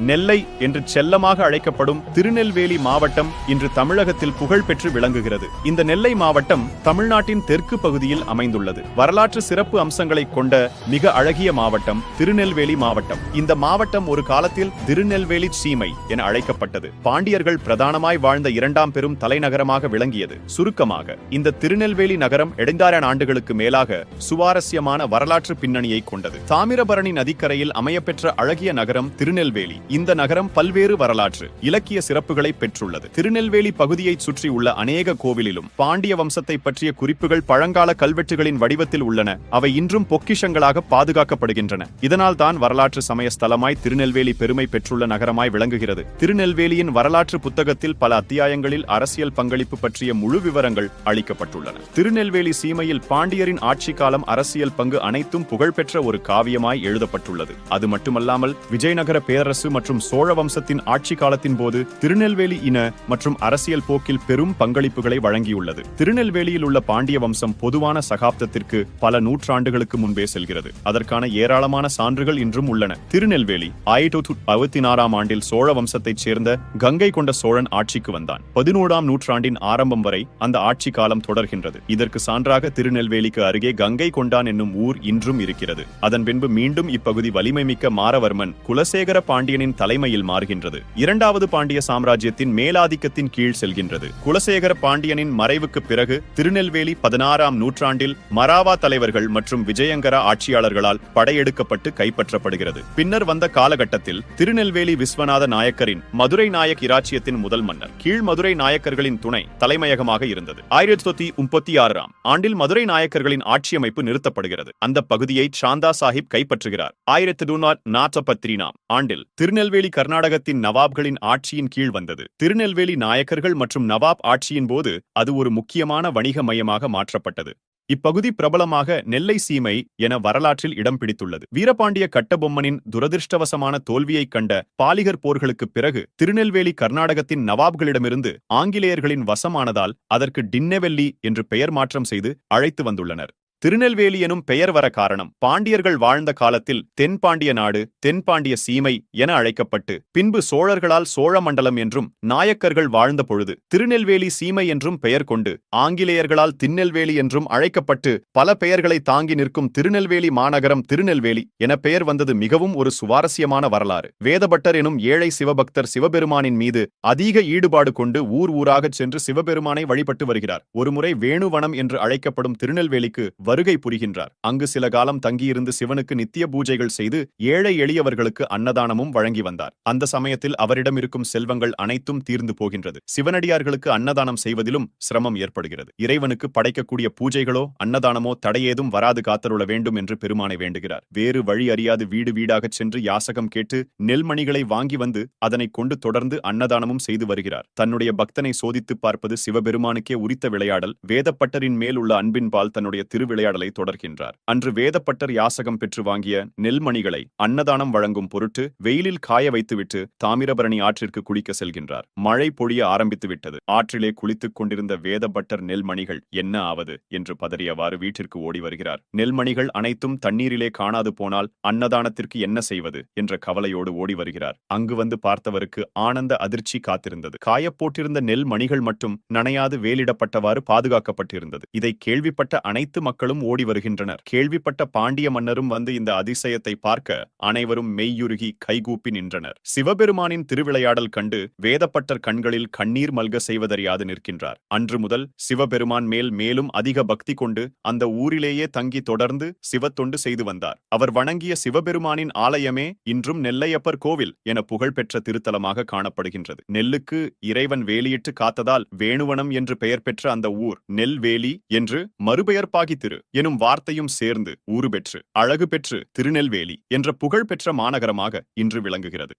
நெல்லை என்று செல்லமாக அழைக்கப்படும் திருநெல்வேலி மாவட்டம் இன்று தமிழகத்தில் புகழ்பெற்று விளங்குகிறது. இந்த நெல்லை மாவட்டம் தமிழ்நாட்டின் தெற்கு பகுதியில் அமைந்துள்ளது. வரலாற்று சிறப்பு அம்சங்களை கொண்ட மிக அழகிய மாவட்டம் திருநெல்வேலி மாவட்டம். இந்த மாவட்டம் ஒரு காலத்தில் திருநெல்வேலி சீமை என அழைக்கப்பட்டது. பாண்டியர்கள் பிரதானமாய் வாழ்ந்த இரண்டாம் பெரும் தலைநகரமாக விளங்கியது. சுருக்கமாக இந்த திருநெல்வேலி நகரம் எடைந்தாயிரம் ஆண்டுகளுக்கு மேலாக சுவாரஸ்யமான வரலாற்று பின்னணியை கொண்டது. தாமிரபரணி நதிக்கரையில் அமையப்பெற்ற அழகிய நகரம் திருநெல்வேலி. இந்த நகரம் பல்வேறு வரலாற்று இலக்கிய சிறப்புகளை பெற்றுள்ளது. திருநெல்வேலி பகுதியைச் சுற்றியுள்ள அநேக கோவிலிலும் பாண்டிய வம்சத்தை பற்றிய குறிப்புகள் பழங்கால கல்வெட்டுகளின் வடிவத்தில் உள்ளன. அவை இன்றும் பொக்கிஷங்களாக பாதுகாக்கப்படுகின்றன. இதனால் தான் வரலாற்று சமய ஸ்தலமாய் திருநெல்வேலி பெருமை பெற்றுள்ள நகரமாய் விளங்குகிறது. திருநெல்வேலியின் வரலாற்று புத்தகத்தில் பல அத்தியாயங்களில் அரசியல் பங்களிப்பு பற்றிய முழு விவரங்கள் அளிக்கப்பட்டுள்ளன. திருநெல்வேலி சீமையில் பாண்டியரின் ஆட்சி காலம் அரசியல் பங்கு அனைத்தும் புகழ்பெற்ற ஒரு காவியமாய் எழுதப்பட்டுள்ளது. அது மட்டுமல்லாமல் விஜயநகர பேரரசு மற்றும் சோழ வம்சத்தின் ஆட்சி காலத்தின் போது திருநெல்வேலி இன மற்றும் அரசியல் போக்கில் பெரும் பங்களிப்புகளை வழங்கியுள்ளது. திருநெல்வேலியில் உள்ள பாண்டிய வம்சம் பொதுவான சகாப்தத்திற்கு பல நூற்றாண்டுகளுக்கு முன்பே செல்கிறது. அதற்கான ஏராளமான சான்றுகள் இன்றும் உள்ளன. திருநெல்வேலி ஆயிரத்தி அறுபத்தினாறாம் ஆண்டில் சோழ வம்சத்தைச் சேர்ந்த கங்கை கொண்ட சோழன் ஆட்சிக்கு வந்தான். பதினோராம் நூற்றாண்டின் ஆரம்பம் வரை அந்த ஆட்சி காலம் தொடர்கின்றது. இதற்கு சான்றாக திருநெல்வேலிக்கு அருகே கங்கை கொண்டான் என்னும் ஊர் இன்றும் இருக்கிறது. அதன் பின்பு மீண்டும் இப்பகுதி வலிமை மிக்க மாரவர்மன் குலசேகர பாண்டியனின் தலைமையில் மாறுகின்றது. இரண்டாவது பாண்டிய சாம்ராஜ்யத்தின் மேலாதிக்கத்தின் கீழ் செல்கின்றது. குலசேகர பாண்டியனின் மறைவுக்கு பிறகு திருநெல்வேலி பதினாறாம் நூற்றாண்டில் மராவா தலைவர்கள் மற்றும் விஜயங்கர ஆட்சியாளர்களால் படையெடுக்கப்பட்டு கைப்பற்றப்படுகிறது. பின்னர் வந்த காலகட்டத்தில் திருநெல்வேலி விஸ்வநாத நாயக்கரின் மதுரை நாயக் இராச்சியத்தின் முதல் மன்னர். கீழ் மதுரை நாயக்கர்களின் துணை தலைமையகமாக இருந்தது. ஆயிரத்தி தொள்ளாயிரத்தி முப்பத்தி ஆறாம் ஆண்டில் மதுரை நாயக்கர்களின் ஆட்சியமைப்பு நிறுத்தப்படுகிறது. அந்த பகுதியை சாந்தா சாஹிப் கைப்பற்றுகிறார். ஆயிரத்தி நாற்பத்தி ஆண்டில் திரு திருநெல்வேலி கர்நாடகத்தின் நவாப்களின் ஆட்சியின் கீழ் வந்தது. திருநெல்வேலி நாயக்கர்கள் மற்றும் நவாப் ஆட்சியின் போது அது ஒரு முக்கியமான வணிக மையமாக மாற்றப்பட்டது. இப்பகுதி பிரபலமாக நெல்லை சீமை என வரலாற்றில் இடம் பிடித்துள்ளது. வீரபாண்டிய கட்டபொம்மனின் துரதிருஷ்டவசமான தோல்வியைக் கண்ட பாலிகர் போர்களுக்குப் பிறகு திருநெல்வேலி கர்நாடகத்தின் நவாப்களிடமிருந்து ஆங்கிலேயர்களின் வசமானதால் அதற்கு டின்னெவெல்லி என்று பெயர் மாற்றம் செய்து அழைத்து வந்துள்ளனர். திருநெல்வேலி எனும் பெயர் வர காரணம் பாண்டியர்கள் வாழ்ந்த காலத்தில் தென்பாண்டிய நாடு தென்பாண்டிய சீமை என அழைக்கப்பட்டு பின்பு சோழர்களால் சோழ மண்டலம் என்றும் நாயக்கர்கள் வாழ்ந்த பொழுது திருநெல்வேலி சீமை என்றும் பெயர் கொண்டு ஆங்கிலேயர்களால் திண்ணெல்வேலி என்றும் அழைக்கப்பட்டு பல பெயர்களை தாங்கி நிற்கும் திருநெல்வேலி மாநகரம் திருநெல்வேலி என பெயர் வந்தது மிகவும் ஒரு சுவாரஸ்யமான வரலாறு. வேதபட்டர் எனும் ஏழை சிவபக்தர் சிவபெருமானின் மீது அதிக ஈடுபாடு கொண்டு ஊர் ஊராகச் சென்று சிவபெருமானை வழிபட்டு வருகிறார். ஒருமுறை வேணுவனம் என்று அழைக்கப்படும் திருநெல்வேலிக்கு வருகை புரிகின்றார். அங்கு சில காலம் தங்கியிருந்து சிவனுக்கு நித்திய பூஜைகள் செய்து ஏழை எளியவர்களுக்கு அன்னதானமும் வழங்கி வந்தார். அந்த சமயத்தில் அவரிடம் இருக்கும் செல்வங்கள் அனைத்தும் தீர்ந்து போகின்றது. சிவனடியார்களுக்கு அன்னதானம் செய்வதிலும் சிரமம் ஏற்படுகிறது. இறைவனுக்கு படைக்கக்கூடிய பூஜைகளோ அன்னதானமோ தடையேதும் வராது காத்தருள வேண்டும் என்று பெருமானை வேண்டுகிறார். வேறு வழி அறியாது வீடு வீடாகச் சென்று யாசகம் கேட்டு நெல்மணிகளை வாங்கி வந்து அதனை கொண்டு தொடர்ந்து அன்னதானமும் செய்து வருகிறார். தன்னுடைய பக்தனை சோதித்துப் பார்ப்பது சிவபெருமானுக்கே உரித்த விளையாடல். வேதப்பட்டரின் மேல் உள்ள அன்பின்பால் தன்னுடைய திருவிழா விளையாடலை தொடர்கின்றார். அன்று வேதப்பட்டர் யாசகம் பெற்று வாங்கிய நெல்மணிகளை அன்னதானம் வழங்கும் பொருட்டு வெயிலில் காய வைத்துவிட்டு தாமிரபரணி ஆற்றிற்கு குளிக்க செல்கின்றார். மழை பொழிய ஆரம்பித்துவிட்டது ஆற்றிலே குளித்துக் கொண்டிருந்த வேதப்பட்டர் நெல்மணிகள் என்ன ஆவது என்று பதறியவாறு வீட்டிற்கு ஓடி வருகிறார். நெல்மணிகள் அனைத்தும் தண்ணீரிலே காணாது போனால் அன்னதானத்திற்கு என்ன செய்வது என்ற கவலையோடு ஓடி வருகிறார். அங்கு வந்து பார்த்தவருக்கு ஆனந்த அதிர்ச்சி காத்திருந்தது. காயப்போட்டிருந்த நெல் மணிகள் மட்டும் நனையாது வேலிடப்பட்டவாறு பாதுகாக்கப்பட்டிருந்தது. இதை கேள்விப்பட்ட அனைத்து மக்களும் ஓடி வருகின்றனர். கேள்விப்பட்ட பாண்டிய மன்னரும் வந்து இந்த அதிசயத்தை பார்க்க அனைவரும் மெய்யுருகி கைகூப்பி நின்றனர். சிவபெருமானின் திருவிளையாடல் கண்டு வேதப்பட்டர் கண்களில் கண்ணீர் மல்க செய்வதறியாது நிற்கின்றார். அன்று முதல் சிவபெருமான் மேல் மேலும் அதிக பக்தி கொண்டு அந்த ஊரிலேயே தங்கி தொடர்ந்து சிவத்தொண்டு செய்து வந்தார். அவர் வணங்கிய சிவபெருமானின் ஆலயமே இன்றும் நெல்லையப்பர் கோவில் என புகழ்பெற்ற திருத்தலமாக காணப்படுகின்றது. நெல்லுக்கு இறைவன் வேலியிட்டு காத்ததால் வேணுவனம் என்று பெயர் பெற்ற அந்த ஊர் நெல்வேலி என்று மறுபெயர்ப்பாகி பெற்று எனும் வார்த்தையும் சேர்ந்து ஊறு பெற்று அழகு பெற்று திருநெல்வேலி என்ற புகழ்பெற்ற மாநகரமாக இன்று விளங்குகிறது.